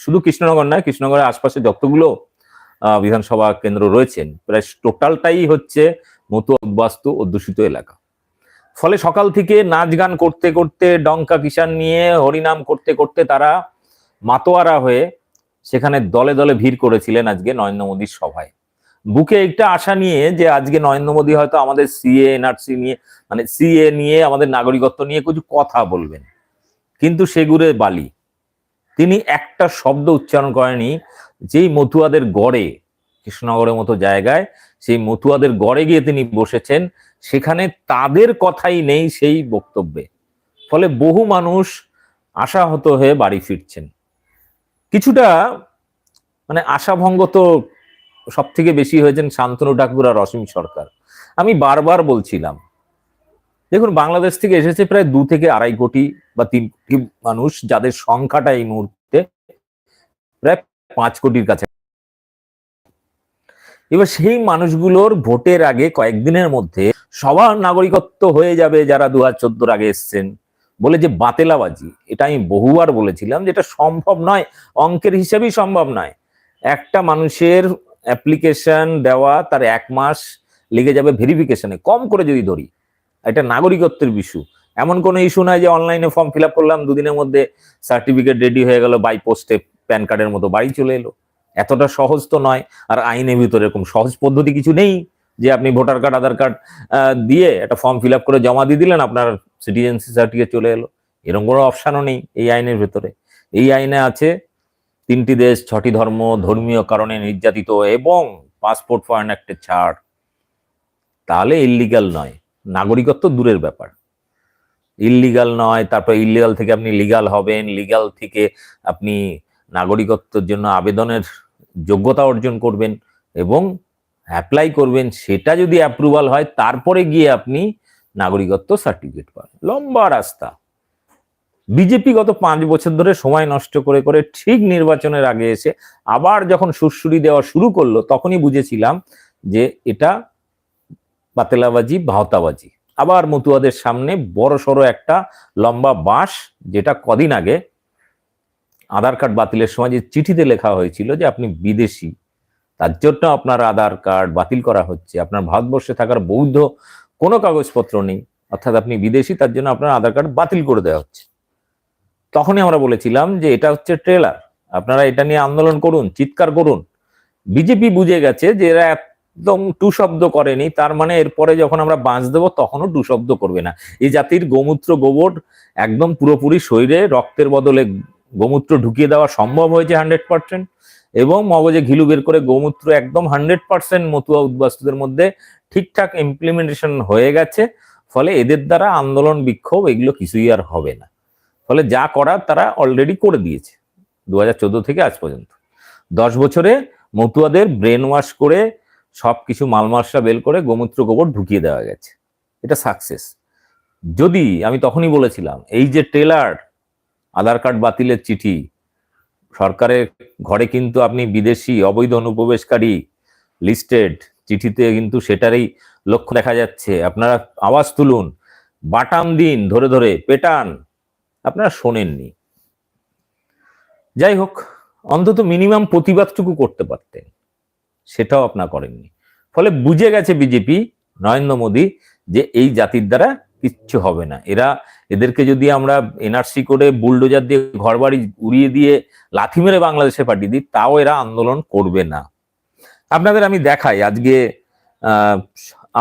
শুধু কৃষ্ণনগর নয়, কৃষ্ণনগরের আশপাশে যতগুলো বিধানসভা কেন্দ্র রয়েছেন, প্রায় টোটালটাই হচ্ছে মতো বাস্তু অধ্যুষিত এলাকা। ফলে সকাল থেকে নাচ গান করতে করতে, ডঙ্কা কিষান নিয়ে, হরিনাম করতে করতে তারা মাতোয়ারা হয়ে সেখানে দলে দলে ভিড় করেছিলেন আজকে নরেন্দ্র মোদীর সভায়। বুকে একটা আশা নিয়ে যে আজকে নরেন্দ্র মোদী হয়তো আমাদের সিএ, এনআরসি নিয়ে মানে সিএ নিয়ে, আমাদের নাগরিকত্ব নিয়ে কিছু কথা বলবেন। কিন্তু সেগুড়ে বালি। তিনি একটা শব্দ উচ্চারণ করেনি, যেই মতুয়াদের গড়ে, কৃষ্ণনগরের মতো জায়গায়, সেই মতুয়াদের গড়ে গিয়ে তিনি বসেছেন, সেখানে তাদের কথাই নেই সেই বক্তব্যে। ফলে বহু মানুষ আশাহত হয়ে বাড়ি ফিরছেন। কিছুটা মানে আশাভঙ্গ তো সব থেকে বেশি হয়েছেন শান্তনু ঠাকুর আর অসীম সরকার। আমি বারবার বলছিলাম দেখুন, বাংলাদেশ থেকে এসেছে প্রায় দু থেকে আড়াই কোটি বা তিন কোটি মানুষ যাদের সংখ্যাটা এই মুহূর্তে প্রায় পাঁচ কোটির কাছে। এবার সেই মানুষগুলোর ভোটের আগে কয়েকদিনের মধ্যে সবার নাগরিকত্ব হয়ে যাবে যারা দু হাজার আগে এসছেন। বলে যে বাতেলাবাজি, এটা আমি বহুবার বলেছিলাম যেটা সম্ভব নয়, অঙ্কের হিসাবেই সম্ভব নয়। একটা মানুষের অ্যাপ্লিকেশন দেওয়া, তার এক মাস লেগে যাবে ভেরিফিকেশনে। কম করে যদি ধরি এটা নাগরিকত্বের ইস্যু এমন কোনো ইস্যু নয় যে অনলাইনে ফর্ম ফিল করলাম, দুদিনের মধ্যে সার্টিফিকেট রেডি হয়ে গেল বাই পোস্টে প্যান কার্ডের মতো বাড়ি চলে এলো। এতটা সহজ তো নয়, আর আইনের ভিতরে এরকম সহজ পদ্ধতি কিছু নেই যে আপনি ভোটার কার্ড আধার কার্ড দিয়ে একটা ফর্ম ফিল করে জমা দিয়ে দিলেন, আপনার সিটিজেনশিপ সার্টিফিকেট চলে এলো। এরকম কোনো অপশানও নেই এই আইনের ভেতরে। এই আইনে আছে তিনটি দেশ, ছটি ধর্ম, ধর্মীয় কারণে নির্যাতিত এবং পাসপোর্ট ফরেন অ্যাক্টের ছাড়। তাহলে ইল্লিগাল নয়। নাগরিকত্ব দূরের ব্যাপার। ইল্লিগাল নয়, তারপর ইল্লিগাল থেকে আপনি লিগাল হবেন লিগাল থেকে আপনি নাগরিকত্বের জন্য আবেদনের যোগ্যতা অর্জন করবেন এবং অ্যাপ্লাই করবেন, সেটা যদি অ্যাপ্রুভাল হয়, তারপরে গিয়ে আপনি নাগরিকত্ব সার্টিফিকেট পাবেন। লম্বা রাস্তা। বিজেপি গত পাঁচ বছর ধরে সময় নষ্ট করে করে ঠিক নির্বাচনের আগে এসে আবার যখন সুরসুরি দেওয়া শুরু করল, তখনই বুঝেছিলাম যে এটা পাতেলাবাজি ভাওতাবাজি। আবার মতুয়াদের সামনে বড় সড়ো একটা লম্বা বাঁশ, যেটা কদিন আগে আধার কার্ড বাতিলের সময় যে চিঠিতে লেখা হয়েছিল যে আপনি বিদেশি, তার জন্য আপনার আধার কার্ড বাতিল করা হচ্ছে, আপনার ভারতবর্ষে থাকার বৌদ্ধ কোনো কাগজপত্র নেই, অর্থাৎ আপনি বিদেশি, তার জন্য আপনার আধার কার্ড বাতিল করে দেওয়া হচ্ছে। তখনই আমরা বলেছিলাম যে এটা হচ্ছে ট্রেলার, আপনারা এটা নিয়ে আন্দোলন করুন, চিৎকার করুন। বিজেপি বুঝে গেছে যে এরা একদম টু শব্দ করেনি, তার মানে এরপরে যখন আমরা বাঁচ দেবো তখনও টু শব্দ করবে না। এই জাতির গোমূত্র গোবর একদম পুরোপুরি শরীরে রক্তের বদলে গোমূত্র ঢুকিয়ে দেওয়া সম্ভব হয়েছে হান্ড্রেড পার্সেন্ট এবং মগজে ঘিলু বের করে গোমূত্র একদম হান্ড্রেড পার্সেন্ট মতুয়া উদ্বাস্তুদের মধ্যে ঠিকঠাক ইমপ্লিমেন্টেশন হয়ে গেছে, ফলে এদের দ্বারা আন্দোলন, বিক্ষোভ এগুলো কিছুই আর হবে না। ফলে যা করার তারা অলরেডি করে দিয়েছে, দু হাজার চোদ্দ থেকে আজ পর্যন্ত। দশ বছরে মতুয়াদের ব্রেন ওয়াশ করে সবকিছু মাল মাসরা বেল করে গোমূত্র গোবর ঢুকিয়ে দেওয়া গেছে। এটা সাকসেস যদি আমি তখনই বলেছিলাম, এই যে টেলার আধার কার্ড বাতিলের চিঠি সরকারের ঘরে কিন্তু আপনি বিদেশি অবৈধ অনুপ্রবেশকারী লিস্টেড চিঠিতে কিন্তু সেটারই লক্ষ্য দেখা যাচ্ছে। আপনারা আওয়াজ তুলুন, বাটাম দিন ধরে ধরে, পেটান, আপনারা শোনেননি। যাই হোক, অন্তত মিনিমাম প্রতিবাদটুকু করতে পারতেন। সেটাও আপনার করেননি। ফলে বুঝে গেছে বিজেপি, নরেন্দ্র মোদী যে এই জাতির দ্বারা কিচ্ছু হবে না। এরা এদেরকে যদি আমরা এনআরসি করে বুলডোজার দিয়ে ঘরবাড়ি উড়িয়ে দিয়ে লাথি মেরে বাংলাদেশে পাঠিয়ে দিই, তাও এরা আন্দোলন করবে না। আপনাদের আমি দেখাই আজকে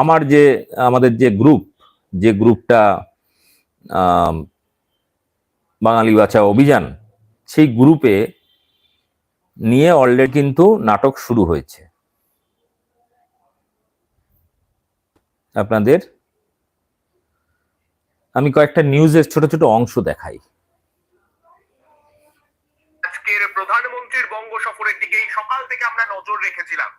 আমার যে, আমাদের যে গ্রুপ যে গ্রুপটা বাঙালি বাঁচা অভিযান, সেই গ্রুপে নিয়ে অলরেডি কিন্তু নাটক শুরু হয়েছে। আপনাদের, আমি কয়েকটা নিউজের ছোট ছোট অংশ দেখাই। আজকের প্রধানমন্ত্রীর বঙ্গ সফরের দিকেই সকাল থেকে আমরা নজর রেখেছিলাম।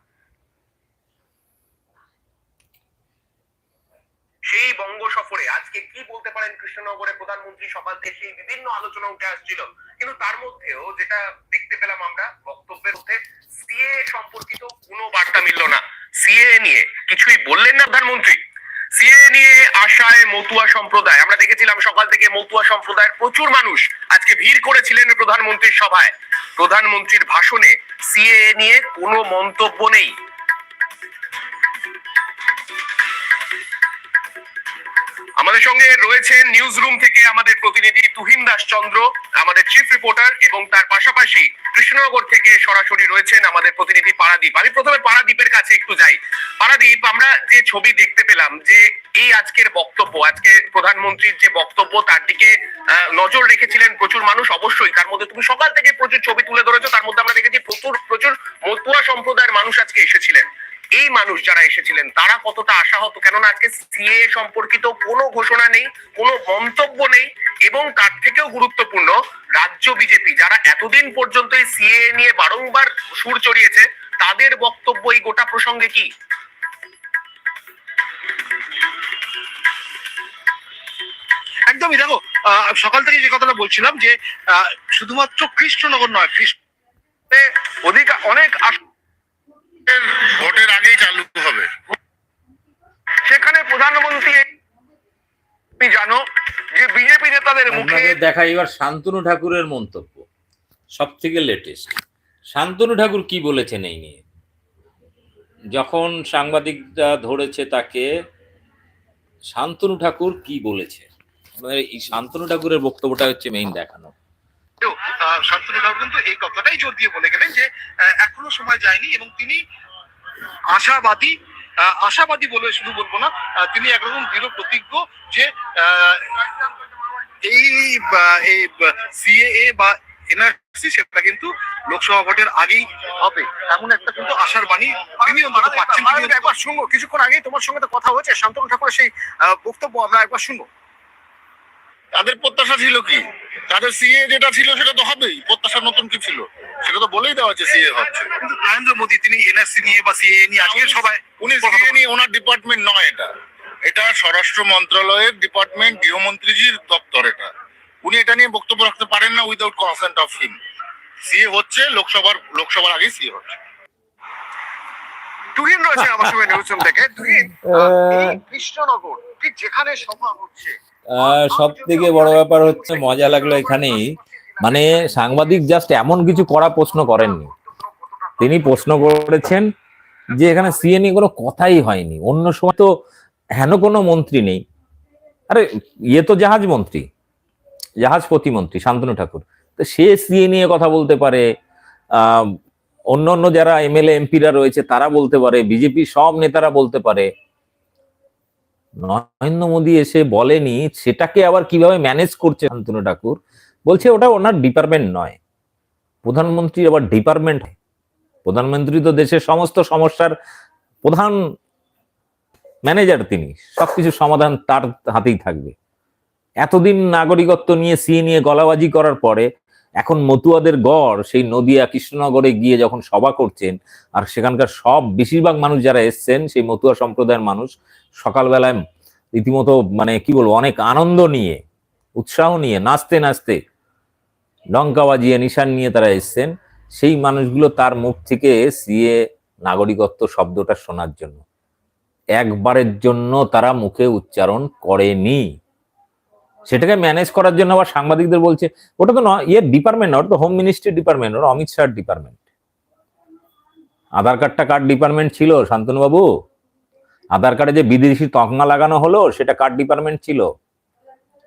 সেই বঙ্গ সফরে আজকে কি বলতে পারেন কৃষ্ণনগরে প্রধানমন্ত্রী সকাল থেকে বিভিন্ন আলোচনা উঠে আসছিল। কিন্তু তার মধ্যেও যেটা দেখতে পেলাম আমরা, বক্তব্যের মধ্যে সিএ সম্পর্কিত কোনো বার্তা মিলল না। সিএ নিয়ে। কিছুই বললেন না প্রধানমন্ত্রী। সিএ নিয়ে আশায় মতুয়া সম্প্রদায়। আমরা দেখেছিলাম সকাল থেকে মতুয়া সম্প্রদায়ের প্রচুর মানুষ আজকে ভিড় করেছিলেন প্রধানমন্ত্রীর সভায়। প্রধানমন্ত্রীর ভাষণে সিএ নিয়ে কোনো মন্তব্য নেই। আমাদের সঙ্গে রয়েছেন নিউজ রুম থেকে আমাদের প্রতিনিধি তুহিন দাস চন্দ্র আমাদের চিফ রিপোর্টার এবং তার পাশাপাশি কৃষ্ণনগর থেকে সরাসরি রয়েছেন আমাদের প্রতিনিধি পারাদীপ। আমি প্রথমে পারাদীপের কাছে একটু যাই। পারাদীপ, আমরা যে ছবি দেখতে পেলাম যে এই আজকের বক্তব্য, আজকে প্রধানমন্ত্রীর যে বক্তব্য, তার দিকে নজর রেখেছিলেন প্রচুর মানুষ অবশ্যই। তার মধ্যে তুমি সকাল থেকে প্রচুর ছবি তুলে ধরেছো, তার মধ্যে আমরা দেখেছি প্রচুর প্রচুর মতুয়া সম্প্রদায়ের মানুষ আজকে এসেছিলেন। এই মানুষ যারা এসেছিলেন, তারা কতটা আশাহত? কেননা আজকে সিএ সম্পর্কিত কোনো ঘোষণা নেই, কোনো মন্তব্য নেই, এবং তার থেকেও গুরুত্বপূর্ণ রাজ্য বিজেপি যারা এতদিন পর্যন্ত এই সিএ নিয়ে বারংবার সুর চড়িয়েছে, তাদের বক্তব্য এই গোটা প্রসঙ্গে কি? একদমই। দেখো সকাল থেকে যে কথাটা বলছিলাম যে শুধুমাত্র কৃষ্ণনগর নয়, কৃষ্ণ অধিক অনেক ভোটের আগেই চালু হবে। সেখানে প্রধানমন্ত্রী জানো যে বিজেপি নেতাদের মুখে দেখা এবার শান্তনু ঠাকুরের মন্তব্য সব থেকে লেটেস্ট শান্তনু ঠাকুর কি বলেছেন এই নিয়ে? যখন সাংবাদিকরা ধরেছে তাকে শান্তনু ঠাকুর কি বলেছে? মানে এই শান্তনু ঠাকুরের বক্তব্যটা হচ্ছে মেইন দেখানো। শান্তনু ঠাকুর কিন্তু এই কথাটাই জোর দিয়ে বলে গেলেন যে এখনও সময় যায়নি এবং তিনি আশাবাদী আশাবাদী বলে শুধু বলব না তিনি একরকম দৃঢ় প্রতিজ্ঞ যে এই সিএএ বা এনআরসি সেটা কিন্তু লোকসভা ভোটের আগেই হবে। এমন একটা কিন্তু আশার বাণী তিনি অন্তত পাচ্ছেন একবার শুনব কিছুক্ষণ আগেই তোমার সঙ্গে তো কথা হয়েছে শান্তনু ঠাকুরের সেই বক্তব্য আমরা একবার শুনব। তাদের প্রত্যাশা ছিল কি? তাদের সিএ যেটা ছিল সেটা তো হবেই প্রত্যাশা নতুন কি ছিল? সেটা তো বলেই দেওয়া হচ্ছে সিএ হচ্ছে। নরেন্দ্র মোদী তিনি এনআরসি নিয়ে বা সিএ নিয়ে আজকে সবাই উনি সিএ নিয়ে ওনার ডিপার্টমেন্ট নয় এটা। এটা স্বরাষ্ট্র মন্ত্রণালয়ের ডিপার্টমেন্ট গৃহমন্ত্রীজির দপ্তর এটা। উনি এটা নিয়ে বক্তব্য রাখতে পারেন না without consent of him CA হচ্ছে লোকসভার লোকসভার আগেই সিএ হচ্ছে। তুহিন রয়েছে আমার সঙ্গে নিউজ থেকে। তুহিন কৃষ্ণনগর ঠিক যেখানে সভা হচ্ছে সব থেকে বড় ব্যাপার হচ্ছে মজা লাগল এখানেই। মানে সাংবাদিক জাস্ট এমন কিছু করা প্রশ্ন করেননি। তিনি প্রশ্ন করেছেন যে এখানে সিএ নিয়ে কোনো কথাই হয়নি। অন্য সময় তো হেন কোনো মন্ত্রী নেই। আরে ইয়ে তো জাহাজ মন্ত্রী, জাহাজ প্রতিমন্ত্রী, শান্তনু ঠাকুর। তো সে সিএ নিয়ে কথা বলতে পারে অন্য অন্য যারা এমএলএ এমপিরা রয়েছে, তারা বলতে পারে বিজেপি সব নেতারা বলতে পারে। নরেন্দ্র মোদী এসে বলেনি, সেটাকে আবার কীভাবে ম্যানেজ করছে শান্তনু ঠাকুর? বলছে ওটা ওনার ডিপার্টমেন্ট নয়। প্রধানমন্ত্রী আবার ডিপার্টমেন্ট প্রধানমন্ত্রী তো দেশের সমস্ত সমস্যার প্রধান ম্যানেজার তিনি। সবকিছু সমাধান তার হাতেই থাকবে। এতদিন নাগরিকত্ব নিয়ে সিএ নিয়ে গলাবাজি করার পরে এখন মতুয়াদের গড়, সেই নদিয়া কৃষ্ণনগরে গিয়ে যখন সভা করছেন, আর সেখানকার সব বেশিরভাগ মানুষ যারা এসছেন, সেই মতুয়া সম্প্রদায়ের মানুষ সকালবেলায় রীতিমতো মানে কি বলব, অনেক আনন্দ নিয়ে, উৎসাহ নিয়ে, নাচতে নাচতে লঙ্কা বাজিয়ে, নিশান নিয়ে তারা এসছেন। সেই মানুষগুলো তার মুখ থেকে সিএ নাগরিকত্ব শব্দটা শোনার জন্য। একবারের জন্য তারা মুখে উচ্চারণ করেনি। সেটাকে ম্যানেজ করার জন্য আবার সাংবাদিকদের বলছে, ওটা তো নয় ইয়ে ডিপার্টমেন্ট না, ওটা তো হোম মিনিস্ট্রি ডিপার্টমেন্ট ওটা অমিত শাহ ডিপার্টমেন্ট আধার কার্ডটা কার ডিপার্টমেন্ট ছিল, শান্তনুবাবু? আধার কার্ডে যে বিদেশি তকমা লাগানো হলো, সেটা কার ডিপার্টমেন্ট ছিল?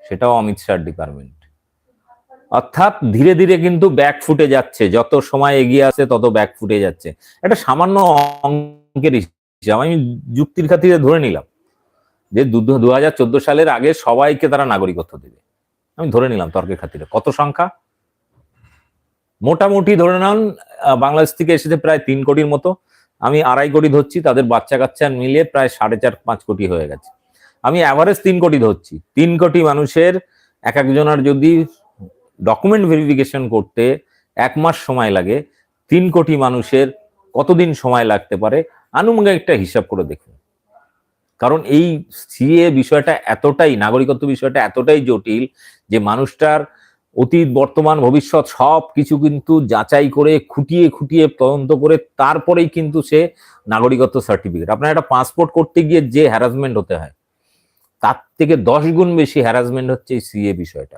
সেটাও অমিত শাহ ডিপার্টমেন্ট অর্থাৎ ধীরে ধীরে কিন্তু ব্যাক ফুটে যাচ্ছে, যত সময় এগিয়ে আসে তত ব্যাক ফুটে যাচ্ছে। একটা সামান্য অঙ্কের হিসাব, আমি যুক্তির খাতিরে ধরে নিলাম। যে দু হাজার চোদ্দ সালের আগে সবাইকে তারা নাগরিকত্ব দেবে। আমি ধরে নিলাম তর্কের খাতিরে। কত সংখ্যা? মোটামুটি ধরে নেন বাংলাদেশ থেকে এসেছে প্রায় তিন কোটির মতো। আমি আড়াই কোটি ধরছি, তাদের বাচ্চা কাচ্চা মিলিয়ে প্রায় সাড়ে চার, পাঁচ কোটি হয়ে গেছে। আমি অ্যাভারেজ তিন কোটি ধরছি। তিন কোটি মানুষের এক একজনের যদি ডকুমেন্ট ভেরিফিকেশন করতে এক মাস সময় লাগে, তিন কোটি মানুষের কতদিন সময় লাগতে পারে? আনুমানিক একটা হিসাব করে দেখুন। কারণ এই সিএ বিষয়টা এতটাই, নাগরিকত্ব বিষয়টা এতটাই জটিল যে মানুষটার অতীত, বর্তমান, ভবিষ্যৎ সব কিছু কিন্তু যাচাই করে, খুঁটিয়ে খুঁটিয়ে তদন্ত করে তারপরেই কিন্তু সে নাগরিকত্ব সার্টিফিকেট আপনার একটা পাসপোর্ট করতে গিয়ে যে হ্যারাসমেন্ট হতে হয়, তার থেকে দশ গুণ বেশি হ্যারাসমেন্ট হচ্ছে এই সিএ বিষয়টা,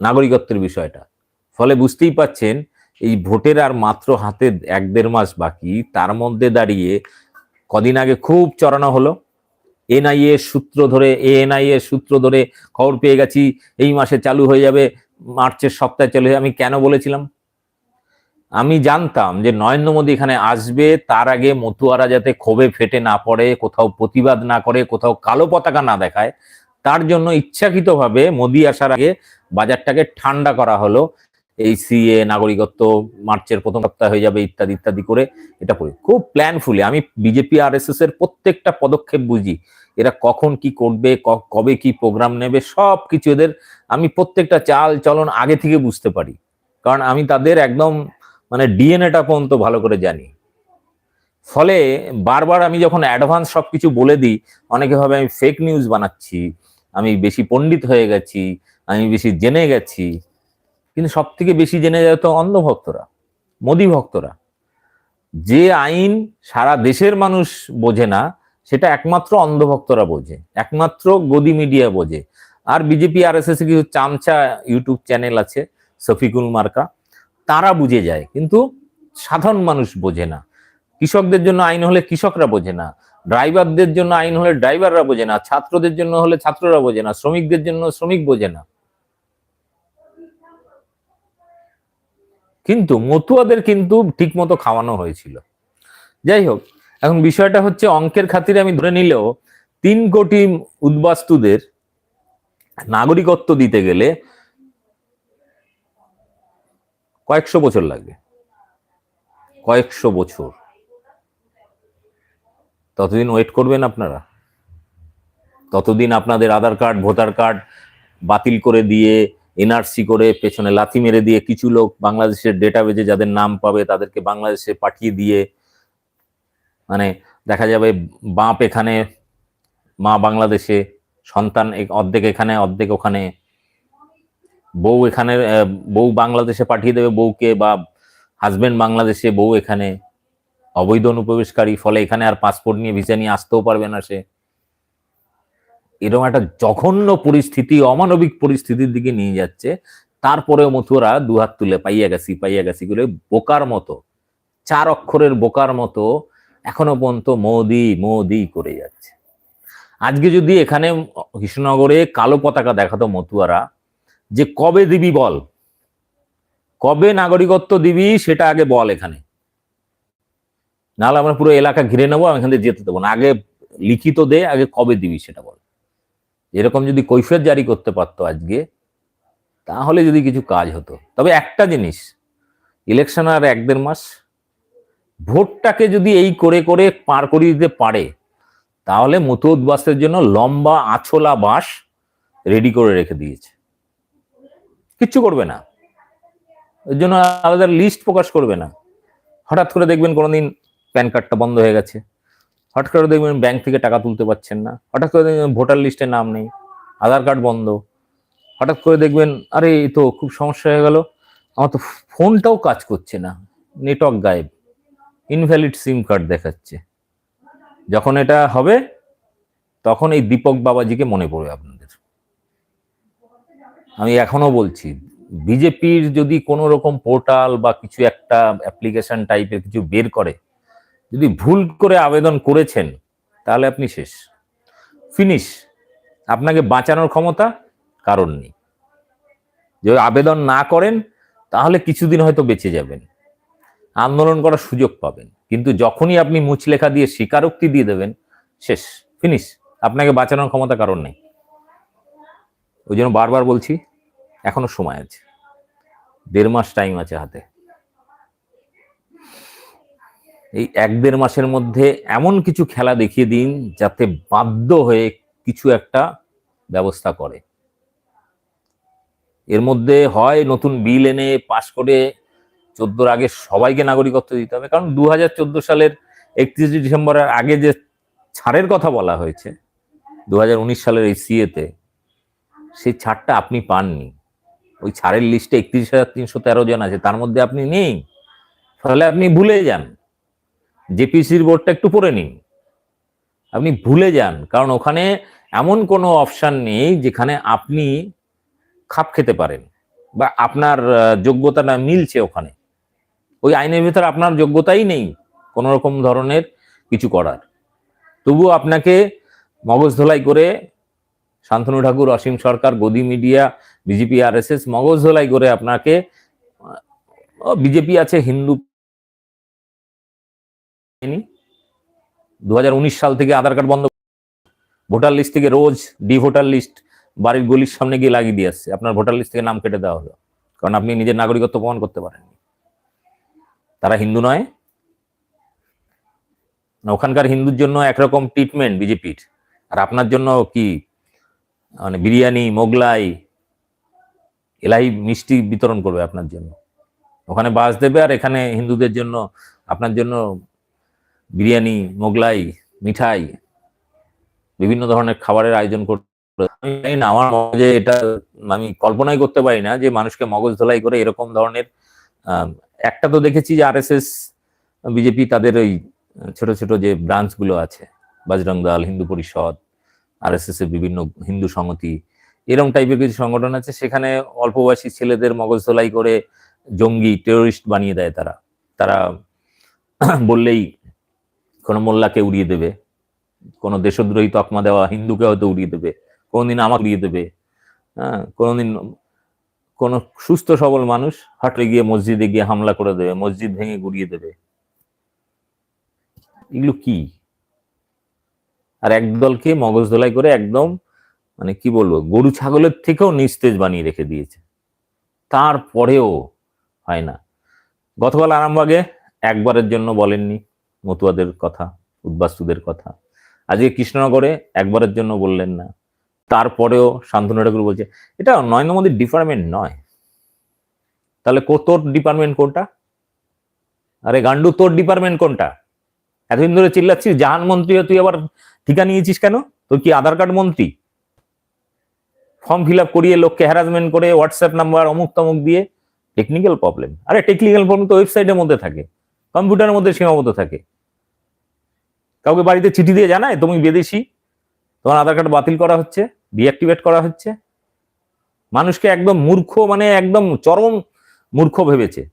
নাগরিকত্বের বিষয়টা। ফলে বুঝতেই পাচ্ছেন, এই ভোটের আর মাত্র হাতে এক দেড় মাস বাকি, তার মধ্যে দাঁড়িয়ে কদিন আগে খুব চড়ানো হলো এনআইএ সূত্র ধরে, এএনআইএ সূত্র ধরে খবর পেয়ে গেছি, এই মাসে চালু হয়ে যাবে, মার্চের সপ্তাহে চালু হয়ে আমি কেন বলেছিলাম? আমি জানতাম যে নরেন্দ্র মোদী এখানে আসবে, তার আগে মতুয়ারা যাতে ক্ষোভে ফেটে না পড়ে, কোথাও প্রতিবাদ না করে, কোথাও কালো পতাকা না দেখায়, তার জন্য ইচ্ছাকৃতভাবে মোদী আসার আগে বাজারটাকে ঠান্ডা করা হলো। এই সিএ নাগরিকত্ব, মার্চের প্রথম সপ্তাহ হয়ে যাবে, ইত্যাদি ইত্যাদি করে এটা করে। খুব প্ল্যানফুলি আমি বিজেপি আর এস এর প্রত্যেকটা পদক্ষেপ বুঝি। এরা কখন কি করবে কবে কি প্রোগ্রাম নেবে সব কিছু এদের আমি প্রত্যেকটা চাল চলন আগে থেকে বুঝতে পারি। কারণ আমি তাদের একদম মানে ডিএনএটা পর্যন্ত ভালো করে জানি। ফলে বারবার আমি যখন অ্যাডভান্স সব কিছু বলে দিই, অনেকে ভাবে আমি ফেক নিউজ বানাচ্ছি, আমি বেশি পণ্ডিত হয়ে গেছি, আমি বেশি জেনে গেছি কিন্তু সব থেকে বেশি জেনে যায় তো অন্ধভক্তরা মোদি ভক্তরা যে আইন সারা দেশের মানুষ বোঝে না, সেটা একমাত্র অন্ধভক্তরা বোঝে, একমাত্র গদি মিডিয়া বোঝে। আর বিজেপি আর এস এস কিছু চামচা ইউটিউব চ্যানেল আছে সফিকুল মার্কা, তারা বুঝে যায়, কিন্তু সাধারণ মানুষ বোঝে না। কৃষকদের জন্য আইন হলে কৃষকরা বোঝে না, ড্রাইভারদের জন্য আইন হলে ড্রাইভাররা বোঝে না, ছাত্রদের জন্য হলে ছাত্ররা বোঝে না, শ্রমিকদের জন্য শ্রমিক বোঝে না। কিন্তু মতুয়াদের কিন্তু ঠিক মতো খাওয়ানো হয়েছিল। যাই হোক এখন বিষয়টা হচ্ছে অঙ্কের খাতিরে আমি ধরে নিলেও তিন কোটি উদ্বাস্তুদের নাগরিকত্ব দিতে গেলে কয়েকশো বছর লাগবে। কয়েকশো বছর। ততদিন ওয়েট করবেন আপনারা। ততদিন আপনাদের আধার কার্ড, ভোটার কার্ড বাতিল করে দিয়ে এনআরসি করে পেছনে লাথি মেরে দিয়ে কিছু লোক বাংলাদেশের ডেটাবেজে যাদের নাম পাবে তাদেরকে বাংলাদেশে পাঠিয়ে দিয়ে মানে দেখা যাবে বাপ এখানে, মা বাংলাদেশে, সন্তান অর্ধেক এখানে, অর্ধেক ওখানে। বউ এখানে বউ বাংলাদেশে পাঠিয়ে দেবে বউকে বা হাজবেন্ড বাংলাদেশে, বউ এখানে। অবৈধ অনুপ্রবেশকারী, ফলে এখানে আর পাসপোর্ট নিয়ে ভিসা নিয়ে আসতেও পারবে না সে। এরকম একটা জঘন্য পরিস্থিতি, অমানবিক পরিস্থিতির দিকে নিয়ে যাচ্ছে। তারপরেও মথুরা দুহাত তুলে পাইয়া গেছি পাইয়া গেছি করে বোকার মতো, চার অক্ষরের বোকার মতো এখনও পর্যন্ত মোদি মোদি করে যাচ্ছে। আজকে যদি এখানে কৃষ্ণনগরে কালো পতাকা দেখাতো মতুয়ারা যে কবে দিবি বল? কবে নাগরিকত্ব দিবি সেটা আগে বল এখানে। নাহলে আমরা পুরো এলাকা ঘিরে নেব, আমি এখান থেকে যেতে দেবো না। আগে লিখিত দে, আগে কবে দিবি সেটা বল। এরকম যদি কৈফিয়ত জারি করতে পারতো আজকে, তাহলে যদি কিছু কাজ হতো। তবে একটা জিনিস ইলেকশন আর এক দেড় মাস, ভোটটাকে যদি এই করে করে পার করিয়ে দিতে পারে, তাহলে মতো জন্য লম্বা আছলা বাঁশ রেডি করে রেখে দিয়েছে। কিচ্ছু করবে না। এর জন্য আলাদা লিস্ট প্রকাশ করবে না। হঠাৎ করে দেখবেন কোনোদিন প্যান কার্ডটা বন্ধ হয়ে গেছে। হঠাৎ করে দেখবেন ব্যাংক থেকে টাকা তুলতে পারছেন না। হঠাৎ করে দেখবেন ভোটার লিস্টে নাম নেই, আধার কার্ড বন্ধ। হঠাৎ করে দেখবেন, আরে এই তো খুব সমস্যা হয়ে গেল। আমার তো ফোনটাও কাজ করছে না নেটওয়ার্ক গায়েব। ইনভ্যালিড সিম কার্ড দেখাচ্ছে। যখন এটা হবে, তখন এই দীপক বাবাজিকে মনে পড়বে আপনাদের। আমি এখনও বলছি, বিজেপির যদি কোনো রকম পোর্টাল বা কিছু একটা অ্যাপ্লিকেশন টাইপের কিছু বের করে যদি ভুল করে আবেদন করেছেন, তাহলে আপনি শেষ। ফিনিশ। আপনাকে বাঁচানোর ক্ষমতা কারণ নেই। যদি আবেদন না করেন, তাহলে কিছুদিন হয়তো বেঁচে যাবেন। আন্দোলন করার সুযোগ পাবেন। কিন্তু যখনই আপনি মুচলেখা দিয়ে স্বীকারোক্তি দিয়ে দেবেন, শেষ। ফিনিশ। আপনাকে বাঁচানোর ক্ষমতা কারণ নেই। ওই জন্য বারবার বলছি, এখনও সময় আছে। দেড় মাস টাইম আছে হাতে। এই এক দেড় মাসের মধ্যে এমন কিছু খেলা দেখিয়ে দিন যাতে বাধ্য হয়ে কিছু একটা ব্যবস্থা করে। এর মধ্যে হয় নতুন বিল এনে পাশ করে চোদ্দোর আগে সবাইকে নাগরিকত্ব দিতে হবে। কারণ দু হাজার চোদ্দ সালের একত্রিশে ডিসেম্বরের আগে যে ছাড়ের কথা বলা হয়েছে দু হাজার উনিশ সালের এই সিএতে, সেই ছাড়টা আপনি পাননি। ওই ছাড়ের লিস্টে একত্রিশ হাজার তিনশো তেরো জন আছে, তার মধ্যে আপনি নেই। ফলে আপনি ভুলে যান। জেপিসির বোর্ডটা একটু পড়ে নিন। আপনি ভুলে যান, কারণ ওখানে এমন কোনো অপশান নেই যেখানে আপনি খাপ খেতে পারেন বা আপনার যোগ্যতাটা মিলছে ওখানে। ওই আইনের ভিতরে আপনার যোগ্যতাই নেই কোনো রকম ধরনের কিছু করার। তবুও আপনাকে মগজ ধোলাই করে Shantanu Thakur, Asim Sarkar, godi media, BJP, R S S মগজ ধোলাই করে আপনাকে বিজেপি আছে, হিন্দু দু হাজার উনিশ সাল থেকে আধার কার্ড বন্ধ ভোটার লিস্ট থেকে রোজ ডি ভোটার লিস্ট বাড়ির গলির সামনে গিয়ে লাগিয়ে দিয়ে আসছে। আপনার ভোটার লিস্ট থেকে নাম কেটে দেওয়া হলো। কারণ আপনি নিজের নাগরিকত্ব প্রমাণ করতে পারেননি। তারা হিন্দু নয়। ওখানকার হিন্দুর জন্য একরকম ট্রিটমেন্ট বিজেপির। আর আপনার জন্য কি? মানে বিরিয়ানি, মোগলাই, এলাই মিষ্টি বিতরণ করবে আপনার জন্য। ওখানে বাস দেবে আর এখানে হিন্দুদের জন্য, আপনার জন্য বিরিয়ানি, মোগলাই, মিঠাই, বিভিন্ন ধরনের খাবারের আয়োজন করতে আমি না, আমার মগজে এটা আমি কল্পনাই করতে পারি না যে মানুষকে মগজ ধোলাই করে এরকম ধরনের একটা তো দেখেছি যে আর এস এস বিজেপি তাদের ওই ছোট ছোট যে ব্রাঞ্চগুলো আছে, বজরং দল, হিন্দু পরিষদ আর এস এস এর বিভিন্ন হিন্দু সংহতি এরকম টাইপের কিছু সংগঠন আছে, সেখানে অল্প বয়সী ছেলেদের মগজ ধোলাই করে জঙ্গি টেরোরিস্ট বানিয়ে দেয় তারা। তারা বললেই কোনো মোল্লাকে উড়িয়ে দেবে, কোনো দেশদ্রোহী তকমা দেওয়া হিন্দুকে হয়তো উড়িয়ে দেবে, কোনোদিন আমাকে উড়িয়ে দেবে হ্যাঁ কোনোদিন কোনো সুস্থ সবল মানুষ হাটে গিয়ে মসজিদে গিয়ে হামলা করে দেবে, মসজিদ ভেঙে গুড়িয়ে দেবে। এগুলো কি? আর একদলকে মগজ ধোলাই করে একদম মানে কি বলব, গরু ছাগলের থেকেও নিস্তেজ বানিয়ে রেখে দিয়েছে। তারপরেও হয় না। গতকাল আরামবাগে একবারের জন্য বলেননি। মতুয়াদের কথা, উদ্বাস্তুদের কথা। আজকে কৃষ্ণনগরে একবারের জন্য বললেন না। তারপরেও শান্তনু ঠাকুর বলছে, এটা নরেন্দ্র মোদীর ডিপার্টমেন্ট নয়। তাহলে তোর ডিপার্টমেন্ট কোনটা? আরে গান্ডু, তোর ডিপার্টমেন্ট কোনটা? এতদিন ধরে চিল্লাচ্ছিস, জাহান মন্ত্রী তুই আবার ঠিকা নিয়েছিস কেন? তোর কি আধার কার্ড মন্ত্রী? ফর্ম ফিল আপ করিয়ে লোককে হ্যারাসমেন্ট করে হোয়াটসঅ্যাপ নাম্বার অমুক তমুক দিয়ে টেকনিক্যাল প্রবলেম আরে টেকনিক্যাল প্রবলেম তো ওয়েবসাইটের মধ্যে থাকে কম্পিউটারের মধ্যে সীমাবদ্ধ থাকে। কাউকে বাড়িতে চিঠি দিয়ে জানায়, তুমি বিদেশি, তোমার আধার কার্ড বাতিল করা হচ্ছে, ডিঅ্যাক্টিভেট করা হচ্ছে। মানুষকে একদম মূর্খ মানে একদম চরম মূর্খ ভেবেছে।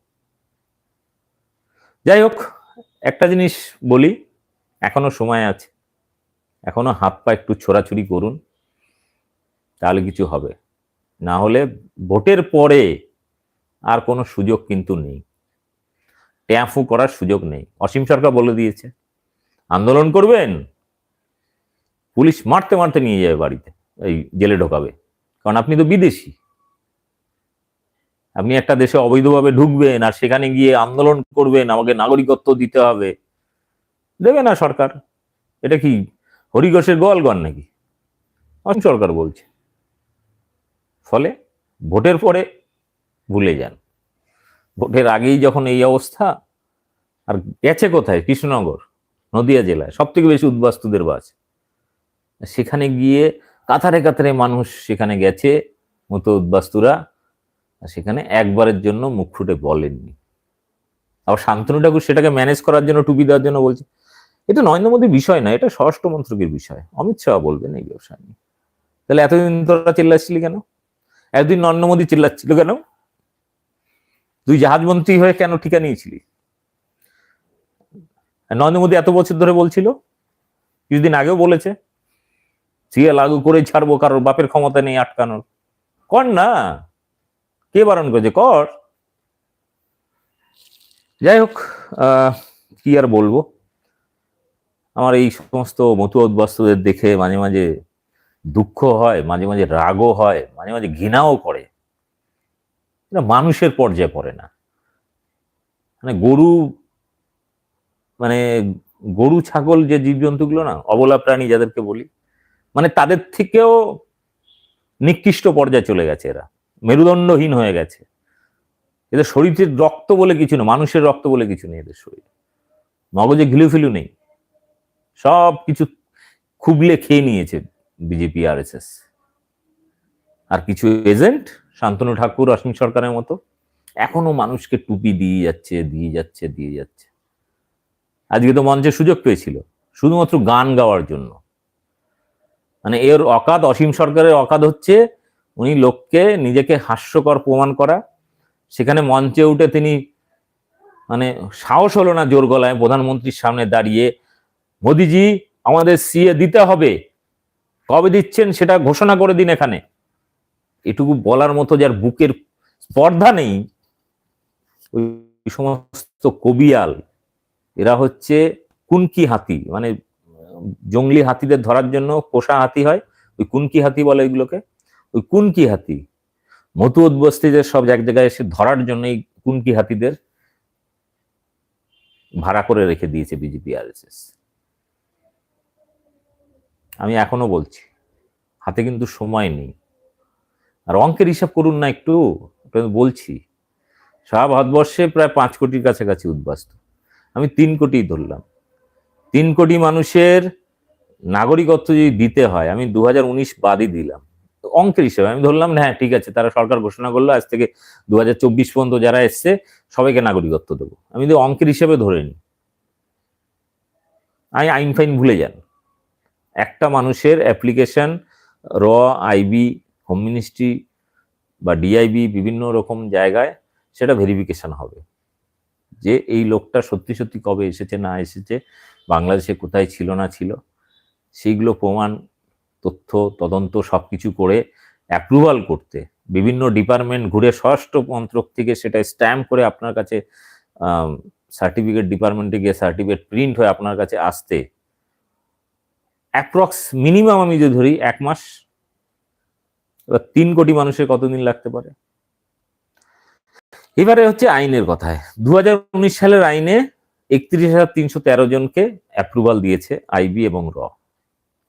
যাই হোক, একটা জিনিস বলি, এখনও সময় আছে। এখনও হাত পা একটু ছোড়াছুরি করুন, তাহলে কিছু হবে। না হলে ভোটের পরে আর কোনো সুযোগ কিন্তু নেই। ট্যাফু করার সুযোগ নেই। অসীম সরকার বলে দিয়েছে। আন্দোলন করবেন? পুলিশ মারতে মারতে নিয়ে যাবে বাড়িতে, এই জেলে ঢোকাবে। কারণ আপনি তো বিদেশি। আপনি একটা দেশে অবৈধভাবে ঢুকবেন আর সেখানে গিয়ে আন্দোলন করবেন, আমাকে নাগরিকত্ব দিতে হবে। দেবে না সরকার। এটা কি হরিঘোষের গোয়ালগড় নাকি? সরকার বলছে। ফলে ভোটের পরে ভুলে যান। ভোটের আগেই যখন এই অবস্থা, আর গেছে কোথায়? কৃষ্ণনগর। নদিয়া জেলায় সব থেকে বেশি উদ্বাস্তুদের বাস। সেখানে গিয়ে কাতারে কাতারে মানুষ সেখানে গেছে, মতো উদ্বাস্তুরা সেখানে একবারের জন্য মুখ ফুটে বলেননি। আবার শান্তনু ঠাকুর সেটাকে ম্যানেজ করার জন্য টুপি দেওয়ার জন্য বলছে। এটা নরেন্দ্র মোদীর বিষয় না, এটা স্বরাষ্ট্র মন্ত্রকের বিষয়। অমিত শাহ বলবেন এই ব্যবসা নিয়ে। তাহলে এতদিন তোরা চিল্লাচ্ছিলি কেন? এতদিন নরেন্দ্র মোদী চিল্লাচ্ছিল কেন? তুই জাহাজমন্ত্রী হয়ে কেন ঠিকা নিয়েছিলি? নরেন্দ্র মোদী এত বছর ধরে বলছিল, কিছুদিন আগেও বলেছে, সিএ লাগু করে ছাড়বো কারোর বাপের ক্ষমতা নেই আটকানোর। কর না। কে বারণ করেছে? কর। যাই হোক কি আর বলব? আমার এই সমস্ত মতু উদ্বাস্তুদের দেখে মাঝে মাঝে দুঃখ হয়, মাঝে মাঝে রাগও হয়, মাঝে মাঝে ঘৃণাও করে। মানুষের পর্যায়ে পড়ে না। মানে গরু মানে গরু, ছাগল যে জীবজন্তুগুলো না, অবলা প্রাণী যাদেরকে বলি মানে তাদের থেকেও নিকৃষ্ট পর্যায়ে চলে গেছে এরা। মেরুদণ্ডহীন হয়ে গেছে। এদের শরীরের রক্ত বলে কিছু না মানুষের রক্ত বলে কিছু নেই এদের শরীরে। মগজে ঘিলু ফিলু নেই। সব কিছু খুবলে খেয়ে নিয়েছে বিজেপি আর এস এস আর কিছু এজেন্ট, শান্তনু ঠাকুর, অসীম সরকারের মতো, এখনও মানুষকে টুপি দিয়ে যাচ্ছে দিয়ে যাচ্ছে দিয়ে যাচ্ছে। আজকে তো মঞ্চে সুযোগ পেয়েছিল, শুধুমাত্র গান গাওয়ার জন্য। মানে এর অকাদ অসীম সরকারের অকাদ হচ্ছে উনি লোককে নিজেকে হাস্যকর প্রমাণ করা। সেখানে মঞ্চে উঠে তিনি মানে সাহস হলো না জোর গলায় প্রধানমন্ত্রীর সামনে দাঁড়িয়ে, মোদিজি, আমাদের সিএ দিতে হবে। কবে দিচ্ছেন সেটা ঘোষণা করে দিন এখানে। এটুকু বলার মতো যার বুকের স্পর্ধা নেই, ওই সমস্ত কবিয়াল এরা হচ্ছে কুনকি হাতি মানে জঙ্গলি হাতিদের ধরার জন্য পোষা হাতি হয়, ওই কুনকি হাতি বলে এগুলোকে। ওই কুনকি হাতি মতু উদ্বস্তিদের সব এক জায়গায় এসে ধরার জন্য এই কুনকি হাতিদের ভাড়া করে রেখে দিয়েছে বিজেপি আর আমি এখনও বলছি, হাতে কিন্তু সময় নেই। আর অঙ্কের হিসাব করুন না একটু বলছি, সারা ভারতবর্ষে প্রায় পাঁচ কোটির কাছাকাছি উদ্বাস্ত। আমি তিন কোটি ধরলাম। তিন কোটি মানুষের নাগরিকত্ব যদি দিতে হয়, আমি দু হাজার উনিশ বাদই দিলাম। তো অঙ্কের হিসাবে আমি ধরলাম হ্যাঁ ঠিক আছে, তারা সরকার ঘোষণা করল, আজ থেকে দু হাজার চব্বিশ পর্যন্ত যারা এসছে, সবাইকে নাগরিকত্ব দেবো। আমি যদি অঙ্কের হিসেবে ধরে নিই, আমি আইন ফাইন ভুলে যান। একটা মানুষের অ্যাপ্লিকেশন, র আইবি হোম মিনিস্ট্রি বা ডিআইবি বিভিন্ন রকম জায়গায়, সেটা ভেরিফিকেশন হবে। যে এই লোকটা সত্যি সত্যি কবে এসেছে, না এসেছে, বাংলাদেশে কোথায় ছিল, না ছিল, সেইগুলো প্রমাণ, তথ্য, তদন্ত সব কিছু করে অ্যাপ্রুভাল করতে, বিভিন্ন ডিপার্টমেন্ট ঘুরে ষষ্ঠ মন্ত্রক থেকে সেটা স্ট্যাম্প করে আপনার কাছে সার্টিফিকেট ডিপার্টমেন্টে গিয়ে সার্টিফিকেট প্রিন্ট হয়ে আপনার কাছে আসতে। অ্যাপ্রক্স মিনিমাম আমি যদি ধরি, এক মাস, এবার তিন কোটি মানুষের কতদিন লাগতে পারে? এবারে হচ্ছে আইনের কথায়। দু হাজার উনিশ সালের আইনে একত্রিশ হাজার তিনশো তেরো জনকে অ্যাপ্রুভাল দিয়েছে আইবি এবং র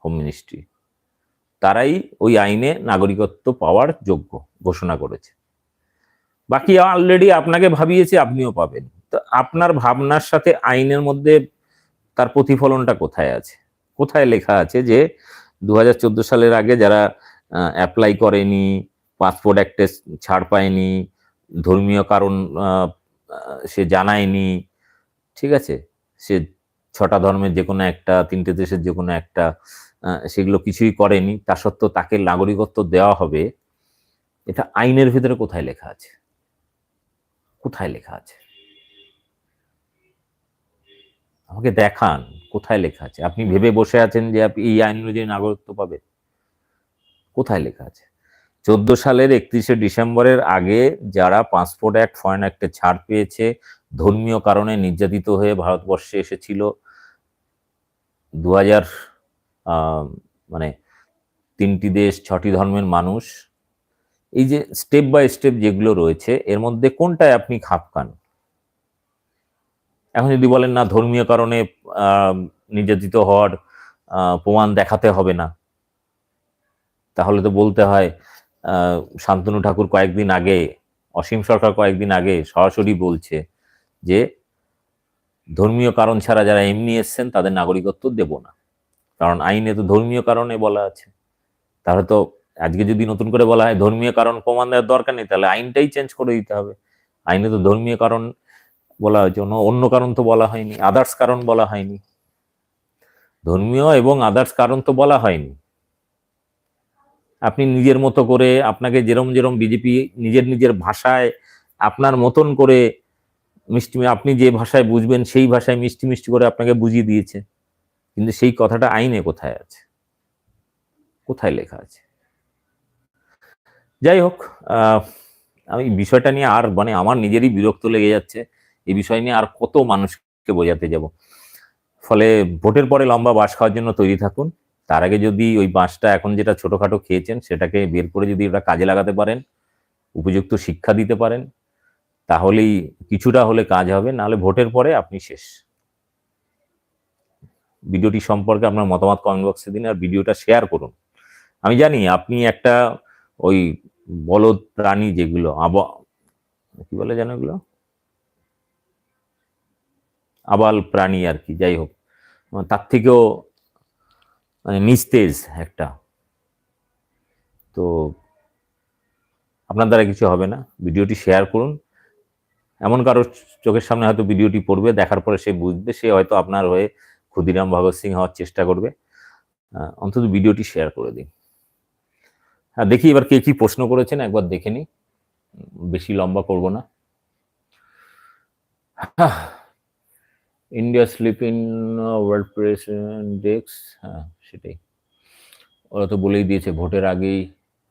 হোম মিনিস্ট্রি তারাই ওই আইনে নাগরিকত্ব পাওয়ার যোগ্য ঘোষণা করেছে। বাকি অলরেডি আপনাকে ভাবিয়েছে, আপনিও পাবেন। তো আপনার ভাবনার সাথে আইনের মধ্যে তার প্রতিফলনটা কোথায় আছে? কোথায় লেখা আছে যে দু হাজার চোদ্দ সালের আগে যারা অ্যাপ্লাই করেনি পাসপোর্ট অ্যাক্টে ছাড় পায়নি ধর্মীয় কারণ সে জানায়নি, ঠিক আছে? সে ছটা ধর্মের যে কোনো একটা, তিনটে দেশের যে কোনো একটা সেগুলো কিছুই করেনি। তা সত্ত্বেও তাকে নাগরিকত্ব দেওয়া হবে। এটা আইনের ভিতরে কোথায় লেখা আছে? কোথায় লেখা আছে? আমাকে দেখান, কোথায় লেখা আছে? আপনি ভেবে বসে আছেন যে আপনি এই আইন অনুযায়ী নাগরিকত্ব পাবেন? কোথায় লেখা আছে? চোদ্দ সালের একত্রিশে ডিসেম্বরের আগে যারা পাসপোর্ট অ্যাক্ট, ফরেন অ্যাক্টে ছাড় পেয়েছে, ধর্মীয় কারণে নির্যাতিত হয়ে ভারতবর্ষে এসেছিল। দু হাজার মানে তিনটি দেশ, ছটি ধর্মের মানুষ। এই যে স্টেপ বাই স্টেপ যেগুলো রয়েছে, এর মধ্যে কোনটায় আপনি খাপ খান এখন যদি বলেন না ধর্মীয় কারণে নির্যাতিত হওয়ার প্রমাণ দেখাতে হবে না, তাহলে তো বলতে হয় শান্তনু ঠাকুর কয়েকদিন আগে, অসীম সরকার কয়েকদিন আগে সরাসরি বলছে যে, ধর্মীয় কারণ ছাড়া যারা এমনি এসছেন, তাদের নাগরিকত্ব দেব না। কারণ আইনে তো ধর্মীয় কারণে বলা আছে। তাহলে তো আজকে যদি নতুন করে বলা হয় ধর্মীয় কারণ প্রমাণ দেওয়ার দরকার নেই, তাহলে আইনটাই চেঞ্জ করে দিতে হবে। আইনে তো ধর্মীয় কারণ বলা হয়েছে, অন্য কারণ তো বলা হয়নি আদার্স কারণ বলা হয়নি। ধর্মীয় এবং আদার্স কারণ তো বলা হয়নি। আপনি নিজের মতো করে আপনাকে যেরম যেরম বিজেপি নিজের নিজের ভাষায় আপনার মতন করে মিষ্টি আপনি যে ভাষায় বুঝবেন সেই ভাষায় মিষ্টি মিষ্টি করে আপনাকে বুঝিয়ে দিয়েছে। কিন্তু সেই কথাটা আইনে কোথায় আছে? কোথায় লেখা আছে? যাই হোক আমি বিষয়টা নিয়ে আর মানে আমার নিজেরই বিরক্ত লেগে যাচ্ছে। এই বিষয় নিয়ে আর কত মানুষকে বোঝাতে যাব। ফলে ভোটের পরে লম্বা বাস খাওয়ার জন্য তৈরি থাকুন। তার আগে যদি ওই বাঁশটা এখন যেটা ছোটখাটো খেয়েছেন, সেটাকে বের করে যদি ওটা কাজে লাগাতে পারেন, উপযুক্ত শিক্ষা দিতে পারেন, তাহলেই কিছুটা হলে কাজ হবে, নাহলে ভোটের পরে আপনি শেষ। ভিডিওটি সম্পর্কে আপনার মতামত কমেন্ট বক্সে দিন আর ভিডিওটা শেয়ার করুন। আমি জানি আপনি একটা ওই বলদ প্রাণী যেগুলো, আব, কি বলে জানো এগুলো? আবাল প্রাণী আর কি, যাই হোক। তার থেকেও মানে নিস্তেজ একটা। তো আপনার দ্বারা কিছু হবে না। ভিডিওটি শেয়ার করুন। এমন কারও চোখের সামনে হয়তো ভিডিওটি পড়বে, দেখার পরে সে বুঝবে, সে হয়তো আপনার হয়ে ক্ষুদিরাম, ভগৎ সিং হওয়ার চেষ্টা করবে। অন্তত ভিডিওটি শেয়ার করে দিন। হ্যাঁ দেখি এবার কে কি প্রশ্ন করেছেন, একবার দেখে নি বেশি লম্বা করব না। India slip in world press index হ্যাঁ। সেটাই। ওরা তো বলেই দিয়েছে, ভোটের আগেই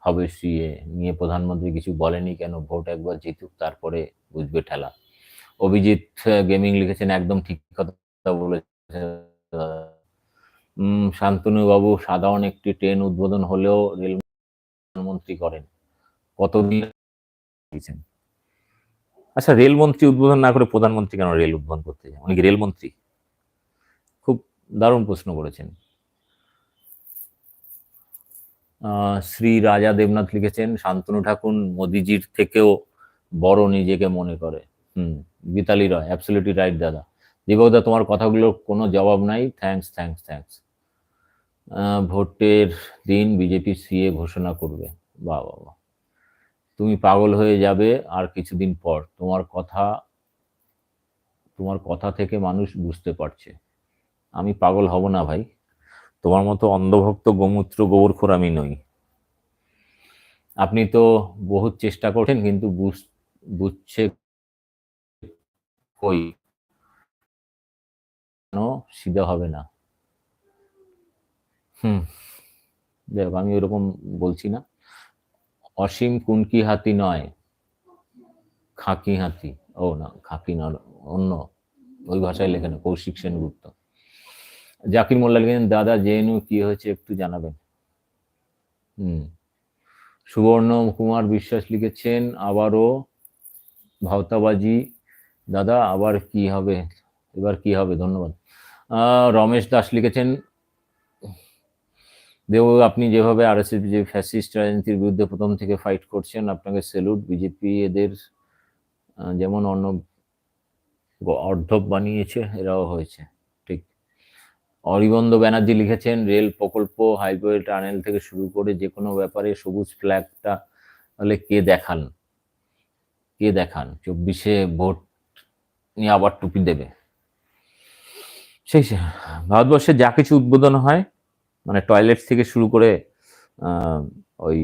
হবে সিএ। নিয়ে প্রধানমন্ত্রী কিছু বলেনি কেন? ভোট একবার জিতুক, তারপরে বুঝবে ঠেলা। অভিজিৎ গেমিং লিখেছেন, একদম ঠিক কথা বলেছে শান্তনু বাবু সাধারণ একটি ট্রেন উদ্বোধন হলেও রেল মন্ত্রী করেন। কতদিন আচ্ছা রেলমন্ত্রী উদ্বোধন না করে প্রধানমন্ত্রী কেন রেল উদ্বোধন করতে যায়? উনি রেলমন্ত্রী খুব দারুণ প্রশ্ন করেছেন। শ্রী রাজা দেবনাথ লিখেছেন, শান্তনু ঠাকুর মোদিজির থেকেও বড় নিজেকে মনে করে। হুম, গীতালি রয় অ্যাবসলিউটলি রাইট দাদা। দীপকদা, তোমার কথাগুলোর কোনো জবাব নাই। থ্যাঙ্কস থ্যাঙ্কস থ্যাঙ্কস ভোটের দিন বিজেপি সিএ ঘোষণা করবে। বাহ বাহ। তুমি পাগল হয়ে যাবে আর কিছুদিন পর। তোমার কথা তোমার কথা থেকে মানুষ বুঝতে পারছে। আমি পাগল হব না ভাই। তোমার মতো অন্ধভক্ত গোমূত্র গোবরখোর আমি নই। আপনি তো বহুত চেষ্টা করছেন কিন্তু বুঝ- বুঝছে কই? সিধা হবে না। হুম হোক, আমি ওরকম বলছি না। অসীম কুনকি হাতি নয় খাকি হাতি। ও না খাকি না অন্য ওই ভাষায় লেখে না কৌশিক সেনগুপ্ত। জাকির মোল্লা লিখেছেন, দাদা, জেএনইউ কি হয়েছে একটু জানাবেন। হুম। সুবর্ণ কুমার বিশ্বাস লিখেছেন, আবারও ভাওতাবাজি। দাদা, আবার কি হবে? এবার কি হবে? ধন্যবাদ। রমেশ দাস লিখেছেন, দেব, আপনি যেভাবে আর এস যে ফ্যাসিস্ট রাজনীতির বিরুদ্ধে প্রথম থেকে ফাইট করছেন, আপনাকে সেলুট বিজেপি এদের যেমন অন্য অর্ধব বানিয়েছে, এরাও হয়েছে। অরিবন্দ ব্যানার্জি লিখেছেন, রেল প্রকল্প, হাইওয়ে টানেল থেকে শুরু করে যে কোনো ব্যাপারে সবুজ ফ্ল্যাগটা তাহলে কে দেখান? কে দেখান? চব্বিশে ভোট নিয়ে আবার টুপি দেবে। সেই ভারতবর্ষে যা কিছু উদ্বোধন হয় মানে টয়লেট থেকে শুরু করে ওই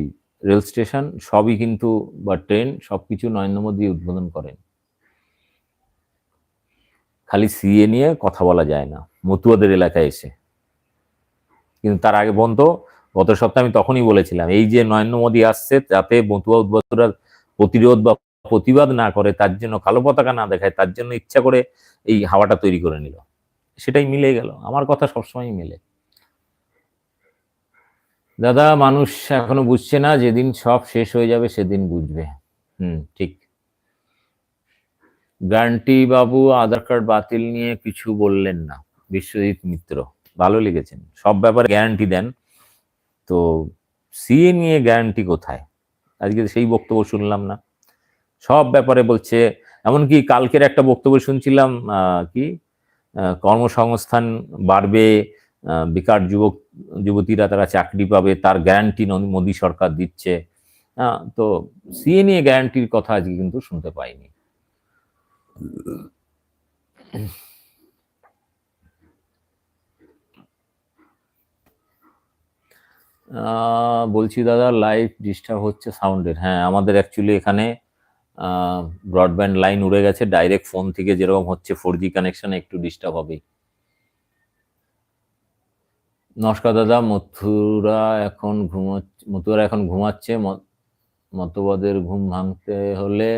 রেল স্টেশন, সবই কিন্তু, বা ট্রেন, সবকিছু নরেন্দ্র মোদী উদ্বোধন করেন। খালি সিএ নিয়ে কথা বলা যায় না। মতুয়াদের এলাকায় এসে। কিন্তু তার আগে বন্ধ, গত সপ্তাহে আমি তখনই বলেছিলাম, এই যে নরেন্দ্র মোদী আসছে, যাতে মতুয়া উদ্বাস্তুরা প্রতিরোধ বা প্রতিবাদ না করে, তার জন্য কালো পতাকা না দেখায়, তার জন্য ইচ্ছা করে এই হাওয়াটা তৈরি করে নিল। সেটাই মিলে গেল। আমার কথা সবসময় মিলে। দাদা, মানুষ এখনও বুঝছে না, যেদিন সব শেষ হয়ে যাবে, সেদিন বুঝবে। হুম, ঠিক। গ্যারান্টি বাবু আধার কার্ড বাতিল নিয়ে কিছু বললেন না। বিশ্বজিৎ মিত্র, ভালো লিখেছেন। সব ব্যাপারে গ্যারান্টি দেন। তো সিএ নিয়ে গ্যারান্টি কোথায়? আজকে সেই বক্তব্য শুনলাম না। সব ব্যাপারে বলছে, এমনকি কালকের একটা বক্তব্য শুনছিলাম কি কর্মসংস্থান বাড়বে বেকার যুবক, যুবতীরা তারা চাকরি পাবে, তার গ্যারান্টি মোদী সরকার দিচ্ছে। তো সিএ নিয়ে গ্যারান্টির কথা আজকে কিন্তু শুনতে পাইনি। বলছি দাদা লাইভ ডিস্টার্ব হচ্ছে সাউন্ডের হ্যাঁ আমাদের অ্যাকচুয়ালি এখানে ব্রডব্যান্ড লাইন উড়ে গেছে। ডাইরেক্ট ফোন থেকে যেরকম হচ্ছে ফোর জি কানেকশন একটু ডিস্টার্ব হবেই। নমস্কার দাদা, মথুরা এখন ঘুমোচ্ছে, মথুরা এখন ঘুমাচ্ছে মতবাদের ঘুম ভাঙতে হলে